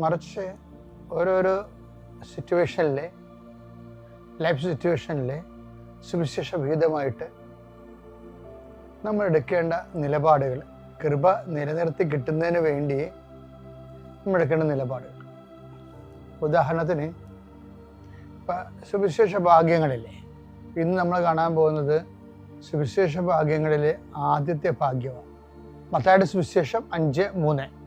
മറിച്ച് ഓരോരോ സിറ്റുവേഷനിലെ ലൈഫ് സിറ്റുവേഷനിലെ സുവിശേഷ വിഹിതമായിട്ട് നമ്മൾ എടുക്കേണ്ട നിലപാടുകൾ കൃപ നിലനിർത്തി കിട്ടുന്നതിന് വേണ്ടി നമ്മൾ എടുക്കേണ്ട നിലപാടുകൾ. ഉദാഹരണത്തിന് ഇപ്പം സുവിശേഷ ഭാഗ്യങ്ങളില്ലേ? ഇന്ന് നമ്മൾ കാണാൻ പോകുന്നത് സുവിശേഷ ഭാഗ്യങ്ങളിലെ ആദ്യത്തെ ഭാഗ്യമാണ്. മത്തായുടെ സുവിശേഷം അഞ്ച് മൂന്ന്.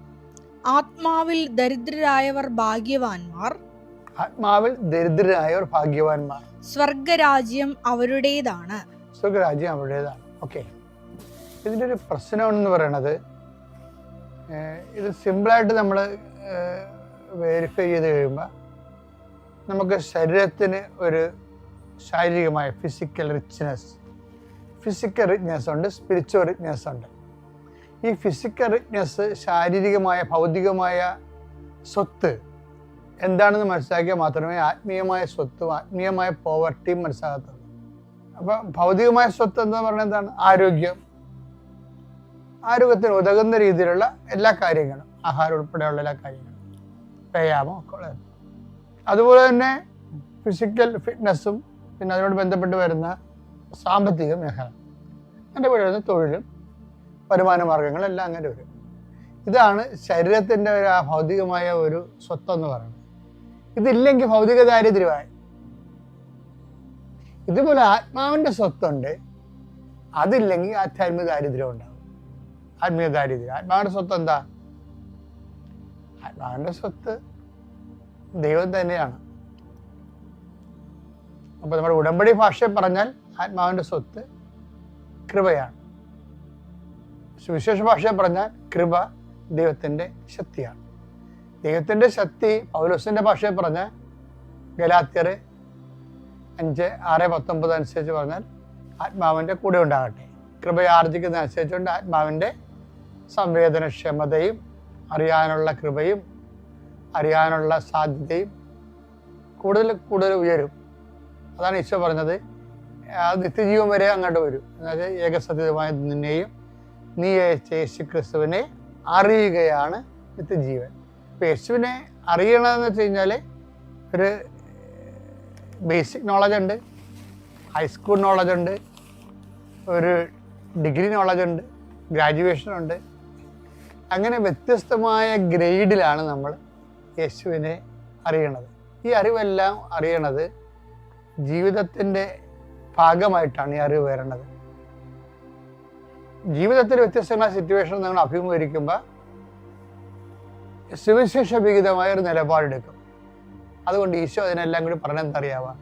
ആത്മാവിൽ ദരിദ്രരായവർ ഭാഗ്യവാന്മാർ. ആത്മാവിൽ ദരിദ്രരായവർ ഭാഗ്യവാന്മാർ. സ്വർഗരാജ്യം അവരുടേതാണ്. സ്വർഗരാജ്യം അവരുടേതാണ്. ഓക്കെ ഇതിന്റെ ഒരു പ്രശ്നം എന്ന് പറയണത് ഇത് സിമ്പിളായിട്ട് നമ്മൾ വെരിഫൈ ചെയ്ത് കഴിയുമ്പോൾ നമുക്ക് ശരീരത്തിന് ഒരു ശാരീരികമായ ഫിസിക്കൽ റിച്ച്നെസ് ഫിസിക്കൽ റിച്ച്നെസ് ഉണ്ട് സ്പിരിച്വൽ റിച്ച്നെസ് ഉണ്ട്. ഈ ഫിസിക്കൽ റിച്ച്നെസ് ശാരീരികമായ ഭൗതികമായ സ്വത്ത് എന്താണെന്ന് മനസ്സിലാക്കിയാൽ മാത്രമേ ആത്മീയമായ സ്വത്തും ആത്മീയമായ പോവർട്ടിയും മനസ്സിലാകത്തുള്ളൂ. അപ്പൊ ഭൗതികമായ സ്വത്ത് എന്ന് പറയുന്നത് എന്താണ്? ആരോഗ്യം. ആരോഗ്യത്തിന് ഉതകുന്ന രീതിയിലുള്ള എല്ലാ കാര്യങ്ങളും ആഹാരം ഉൾപ്പെടെയുള്ള എല്ലാ കാര്യങ്ങളും വ്യായാമം ഒക്കെ അതുപോലെ തന്നെ ഫിസിക്കൽ ഫിറ്റ്നസ്സും പിന്നെ അതിനോട് ബന്ധപ്പെട്ട് വരുന്ന സാമ്പത്തിക മേഖല. അങ്ങനെ വരുന്ന തൊഴിലും വരുമാന മാർഗങ്ങളെല്ലാം അങ്ങനെ വരും. ഇതാണ് ശരീരത്തിന്റെ ഒരു ഭൗതികമായ ഒരു സ്വത്തെന്ന് പറയുന്നത്. ഇതില്ലെങ്കിൽ ഭൗതിക ദാരിദ്ര്യമായി. ഇതുപോലെ ആത്മാവിന്റെ സ്വത്തുണ്ട്. അതില്ലെങ്കിൽ ആധ്യാത്മിക ദാരിദ്ര്യം ഉണ്ടാവും. ആത്മീയ ദാരിദ്ര്യം. ആത്മാവിന്റെ സ്വത്ത് എന്താ? ആത്മാവിന്റെ സ്വത്ത് ദൈവം തന്നെയാണ്. അപ്പൊ നമ്മുടെ ഉടമ്പടി ഭാഷയിൽ പറഞ്ഞാൽ ആത്മാവിന്റെ സ്വത്ത് കൃപയാണ്. സുവിശേഷ ഭാഷ പറഞ്ഞാൽ കൃപ ദൈവത്തിന്റെ ശക്തിയാണ്. ദൈവത്തിന്റെ ശക്തി പൗലോസിന്റെ ഭാഷയിൽ പറഞ്ഞാൽ ഗലാത്യർ അഞ്ച് ആറ് പത്തൊമ്പത് അനുസരിച്ച് പറഞ്ഞാൽ ആത്മാവിന്റെ കൂടെ ഉണ്ടാകട്ടെ. കൃപയാർജിക്കുന്ന അനുസരിച്ചുകൊണ്ട് ആത്മാവിന്റെ സംവേദനക്ഷമതയും അറിയാനുള്ള കൃപയും അറിയാനുള്ള സാധ്യതയും കൂടുതൽ കൂടുതൽ ഉയരും. അതാണ് ഈശോ പറഞ്ഞത്. ആ നിത്യജീവൻ വരെ അങ്ങോട്ട് വരും. എന്നുവെച്ചാൽ ഏകസത്യമായ നിന്നെയും നീ അയച്ച യേശു ക്രിസ്തുവിനെ അറിയുകയാണ് നിത്യജീവൻ. ഇപ്പം യേശുവിനെ അറിയണമെന്ന് വെച്ച് കഴിഞ്ഞാൽ ഒരു ബേസിക് നോളജ് ഉണ്ട് ഹൈസ്കൂൾ നോളജ് ഉണ്ട് ഒരു ഡിഗ്രി നോളജ് ഉണ്ട് ഗ്രാജുവേഷൻ ഉണ്ട്. അങ്ങനെ വ്യത്യസ്തമായ ഗ്രേഡിലാണ് നമ്മൾ യേശുവിനെ അറിയണത്. ഈ അറിവെല്ലാം അറിയണത് ജീവിതത്തിന്റെ ഭാഗമായിട്ടാണ് ഈ അറിവ് വരണത് ജീവിതത്തിൽ വ്യത്യസ്തമായ സിറ്റുവേഷൻ നിങ്ങൾ അഭിമുഖീകരിക്കുമ്പോൾ സുവിശേഷ വിഹിതമായ ഒരു നിലപാടെടുക്കും. അതുകൊണ്ട് ഈശോ അതിനെല്ലാം കൂടി പറഞ്ഞെന്തറിയാവാ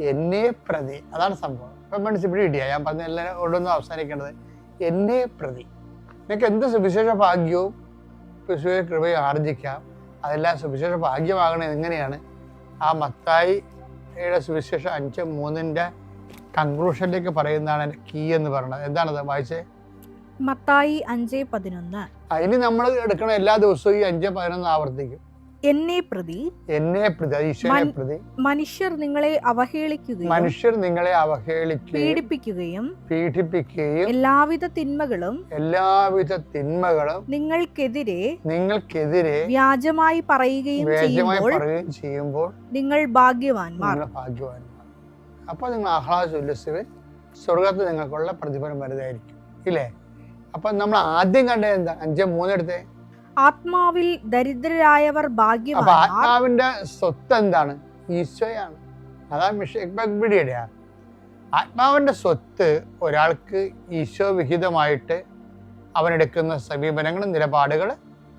എന്നെ പ്രതി. അതാണ് സംഭവം. ഇപ്പം ഇടിയ ഞാൻ പറഞ്ഞ എല്ലാം കൊണ്ടൊന്നും അവസാനിക്കേണ്ടത് എന്നെ പ്രതി. നിങ്ങൾക്ക് എന്ത് സുവിശേഷ ഭാഗ്യവും സുവിശേഷ കൃപയും ആർജിക്കാം. അതെല്ലാം സുവിശേഷ ഭാഗ്യമാകണത് എങ്ങനെയാണ്? ആ മത്തായിയുടെ സുവിശേഷം അഞ്ച് മൂന്നിന്റെ കൺക്ലൂഷനിലേക്ക് പറയുന്നതാണ് എന്റെ കീ എന്ന് പറയുന്നത് എന്താണത്? വായിച്ചേ. മത്തായി അഞ്ച് പതിനൊന്ന്. അതിന് നമ്മൾ എടുക്കണ എല്ലാ ദിവസവും ഈ അഞ്ച് പതിനൊന്ന് ആവർത്തിക്കും. എന്നെ പ്രതി എന്നെ പ്രതി പ്രതി. മനുഷ്യർ നിങ്ങളെ അവഹേളിക്കുകയും മനുഷ്യർ നിങ്ങളെ അവഹേളിക്കുകയും പീഡിപ്പിക്കുകയും പീഡിപ്പിക്കുകയും എല്ലാവിധ തിന്മകളും എല്ലാവിധ തിന്മകളും നിങ്ങൾക്കെതിരെ നിങ്ങൾക്കെതിരെ വ്യാജമായി പറയുകയും ചെയ്യുമ്പോൾ പറയുകയും ചെയ്യുമ്പോൾ നിങ്ങൾ ഭാഗ്യവാന്മാർ. ഭാഗ്യവാന്മാർ. അപ്പോൾ നിങ്ങൾ ആഹ്ലാദ ഉല്ലസിവൻ സ്വർഗത്തിൽ നിങ്ങൾക്കുള്ള പ്രതിഫലം വലുതായിരിക്കും. ഇല്ലേ? അപ്പൊ നമ്മൾ ആദ്യം കണ്ടത് എന്താ? അഞ്ച് മൂന്നെടുത്തേ ആത്മാവിൽ ദരിദ്രരായവർ അപ്പൊ ഭാഗ്യവാന്മാർ ആത്മാവിന്റെ സ്വത്ത് എന്താണ്? ഈശോയാണ്. അതാണ് മിഷയുടെ ആത്മാവിന്റെ സ്വത്ത് ഒരാൾക്ക് ഈശോ വിഹിതമായിട്ട് അവനെടുക്കുന്ന സമീപനങ്ങൾ നിലപാടുകൾ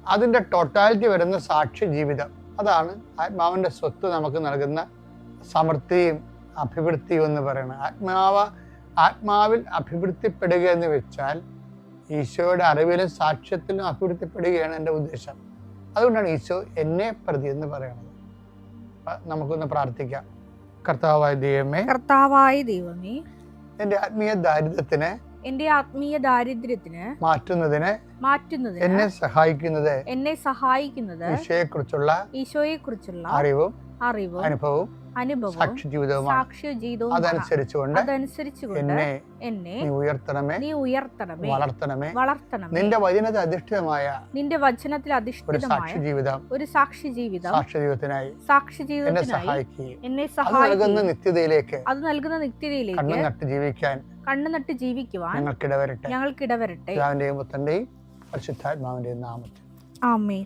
അതിന്റെ ടോട്ടാലിറ്റി വരുന്ന സാക്ഷി ജീവിതം. അതാണ് ആത്മാവിന്റെ സ്വത്ത് നമുക്ക് നൽകുന്ന സമൃദ്ധിയും അഭിവൃദ്ധിയും എന്ന് പറയുന്നത്. ആത്മാവ് ആത്മാവിൽ അഭിവൃദ്ധിപ്പെടുക എന്ന് വെച്ചാൽ ഈശോയുടെ അറിവിലും സാക്ഷ്യത്തിലും അഭിവൃദ്ധിപ്പെടുകയാണ് എന്റെ ഉദ്ദേശം. അതുകൊണ്ടാണ് ഈശോ എന്നെ പ്രതി എന്ന് പറയുന്നത്. നമുക്കൊന്ന് പ്രാർത്ഥിക്കാം. കർത്താവായ ദൈവമേ കർത്താവായ ദൈവമേ എന്റെ ആത്മീയ ദാരിദ്ര്യത്തിന് എന്റെ ആത്മീയ ദാരിദ്ര്യത്തിന് മാറ്റുന്നതിന് മാറ്റുന്നതിന് എന്നെ സഹായിക്കുന്നത് എന്നെ സഹായിക്കുന്നത് ഈശോയെ കുറിച്ചുള്ള ഈശോയെ കുറിച്ചുള്ള അറിവും അറിവും അനുഭവവും അനുഭവവും സാക്ഷി ജീവിതവുമാണ് സാക്ഷ്യ ജീവിതവും അതനുസരിച്ചുകൊണ്ട് അതനുസരിച്ചുകൊണ്ട് എന്നെ നീ ഉയർത്തണമേ. നീ ഉയർത്തണമേ. വളർത്തണമേ. വളർത്തണമേ. നിന്റെ വചനത്തെ അധിഷ്ഠിതമായ നിന്റെ വചനത്തിൽ അധിഷ്ഠിതമായ സാക്ഷി ജീവിതം ഒരു സാക്ഷി ജീവിതം സാക്ഷി ജീവിതത്തിനായി സാക്ഷി എന്നെ ജീവിതത്തിനായി എന്നെ നൽകുന്ന നിത്യതയിലേക്ക് അത് നൽകുന്ന കണ്ണു നിത്യതയിലേക്ക് നട്ട് ജീവിക്കാൻ കണ്ണു നട്ട് ജീവിക്കുവാൻ ഞങ്ങൾക്കിടവരട്ടെ. ഞങ്ങൾക്കിടവരട്ടെ. പിതാവിന്റെയും പുത്രന്റെയും പരിശുദ്ധാത്മാവിന്റെയും നാമത്തിൽ. ആമേൻ.